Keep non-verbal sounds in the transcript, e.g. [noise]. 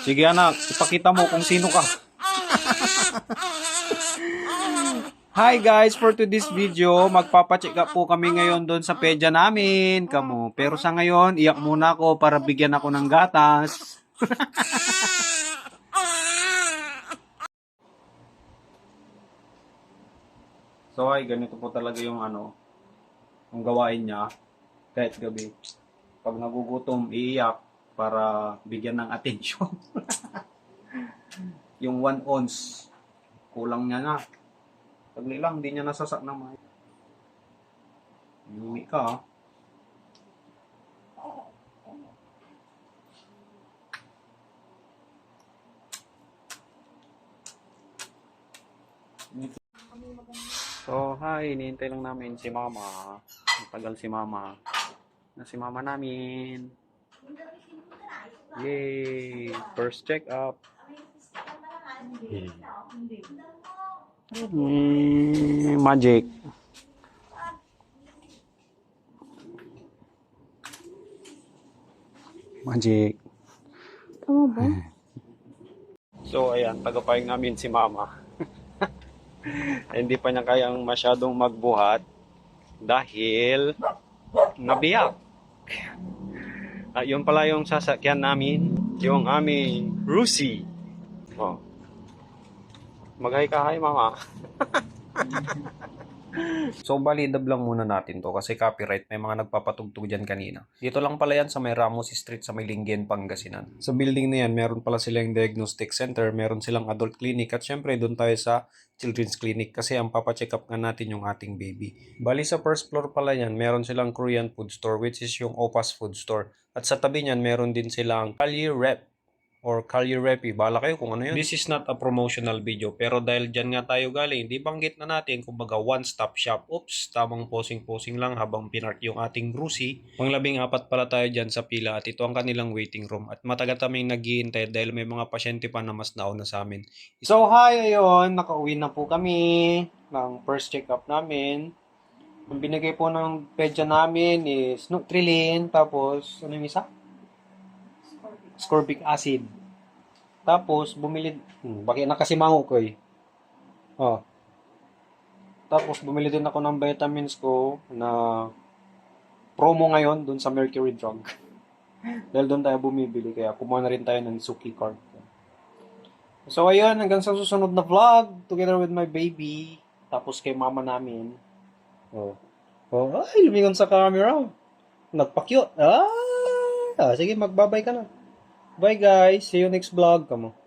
Sige anak, ipakita mo kung sino ka. Hi guys, for today's video, magpapacheck up po kami ngayon doon sa pedya namin. Kamo. Pero sa ngayon, iyak muna ako para bigyan ako ng gatas. so ay, ganito po talaga yung ano, yung gawain niya kahit gabi. Pag nagugutom, iiyak para bigyan ng atensyon. [laughs] yung 1 ounce, kulang niya na. Sagli lang, hindi niya nasasak na may. Lumi ka ah. So, hi, hinihintay lang namin si Mama. Matagal si Mama. Na si Mama namin. Yay! First check up. Mm, magic. Magic. Tama ba? [laughs] So, ayan, tagapahing namin si Mama. [laughs] Hindi pa niya kayang masyadong magbuhat dahil nabiyak. At yun pala yung sasakyan namin, yung aming Rusi. Oh. Maghay ka, hi Mama. [laughs] So, balidab lang muna natin to kasi copyright may mga nagpapatugtog dyan kanina. Dito lang pala yan sa may Ramos Street sa may Linggen, Pangasinan. Sa building na yan, meron pala silang diagnostic center, meron silang adult clinic at syempre doon tayo sa children's clinic kasi ang papacheck up nga natin yung ating baby. Bali sa first floor pala yan, meron silang Korean food store which is yung Opas food store. At sa tabi niyan, meron din silang Kalye Rep or Kalye Repi. Bala kayo kung ano yun. This is not a promotional video pero dahil dyan nga tayo galing, di banggit na natin kumbaga one-stop shop. Oops, tamang posing-posing lang habang pinark yung ating Rusi. Panglabing apat pala tayo dyan sa pila at ito ang kanilang waiting room. At matagal kaming naghihintay dahil may mga pasyente pa na mas nauna sa amin. So hi, ayun, nakauwi na po kami ng first check-up namin. Ang binigay po ng pedya namin is Nutrilin, tapos ano yung isa? Scorbic acid. Tapos, bumili, hmm, bakit nakasimango ko eh. Oh. Tapos, bumili din ako ng vitamins ko na promo ngayon dun sa Mercury Drug. [laughs] Dahil doon tayo bumibili, kaya kumuha na rin tayo ng Suki card. So, ayun, hanggang sa susunod na vlog, together with my baby, tapos kay mama namin. Oh. Oh, ay, lumingon sa camera. Nagpa-cute. Ah, ah, sige, magbabay ka na. Bye guys. See you next vlog. Kamo.